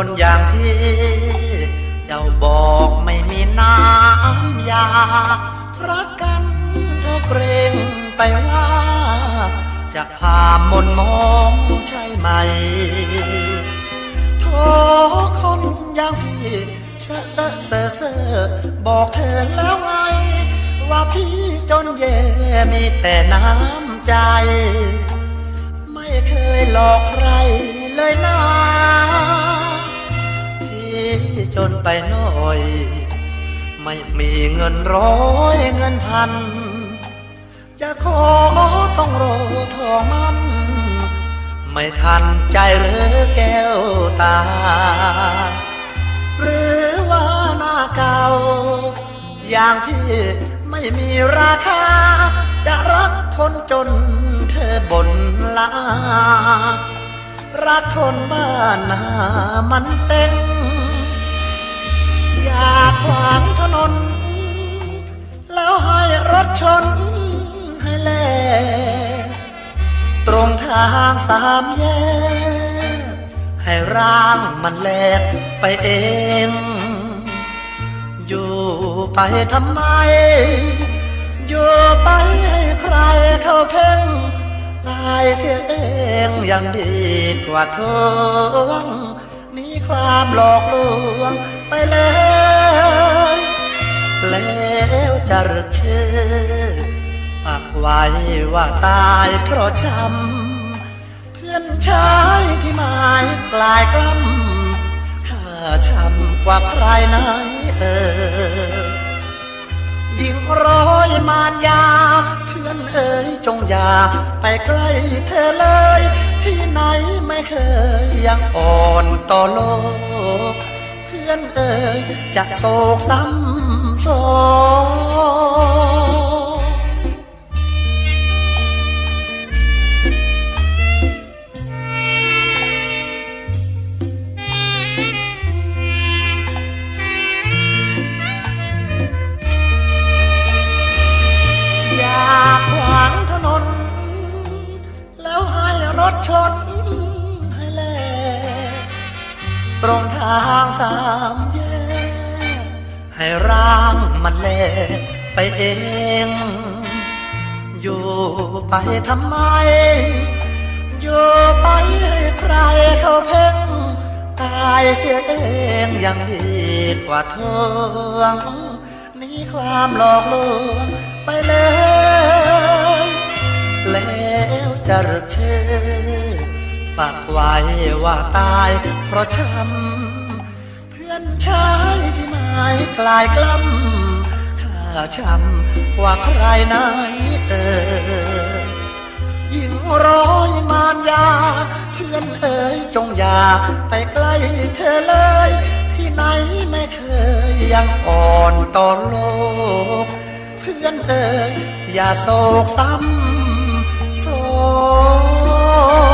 คนอย่างพี่เจ้าบอกไม่มีน้ำยารักกันเธอเกรงไปว่า จะพามนมองใช่ไหมโทคนอย่างพี่เซ่อเซ่อเซ่อเซ่อบอกเธอแล้วไง ว่าพี่จนแย่มีแต่น้ำใจ ไม่เคยหลอกใครเลยนะ จนไปหน่อย ไม่มีเงินร้อยเงินพัน จะขอต้องรอทอมัน ไม่ทันใจหรือแก้วตา หรือว่าหน้าเก่า อย่างพี่ไม่มีราคา จะรักคนจนเธอบนลารักคนบ้านนามันเซ็ง ชนให้แลตรงทางสามแยก ให้ร่างมันแหลกไปเอง อยู่ไปทำไม อยู่ไปให้ใครเข้าเพ่งตายเสียเองยังดีกว่าทวงนีความหลอกลวงไปเลย จะรึกชื่อปักไว้ว่าตายเพราะช้ำเพื่อนชายที่หมายกลายกล้ำข้าช้ำกว่าใครไหนเออยิ่งร้อยมารยา เพื่อนเอ๋ยจงอย่าไปใกล้เธอเลย ที่ไหนไม่เคยยังอ่อนต่อโลก อนเอยจะโศกซ้ำซ้ออยากขวางถนนแล้วให้รถชน ตรงทางสามแยกให้ร่างมันแลกไปเอง อยู่ไปทำไม อยู่ไปให้ใครเขาเพ่ง ตายเสียเองยังดีกว่าทวงหนี่ความหลอกลวงไปเลย แล้วจะรึกชื่อ ปักไว้ว่าตายเพราะช้ำเพื่อนชายที่หมายกลายกล้ำข้าช้ำกว่าใครไหนเออยิ่งร้อยมารยา เพื่อนเอ๋ยจงอย่าไปใกล้เธอเลย ที่ไหนไม่เคยยังอ่อนต่อโลก เพื่อนเอ๋ยอย่าโศกซ้ำโศก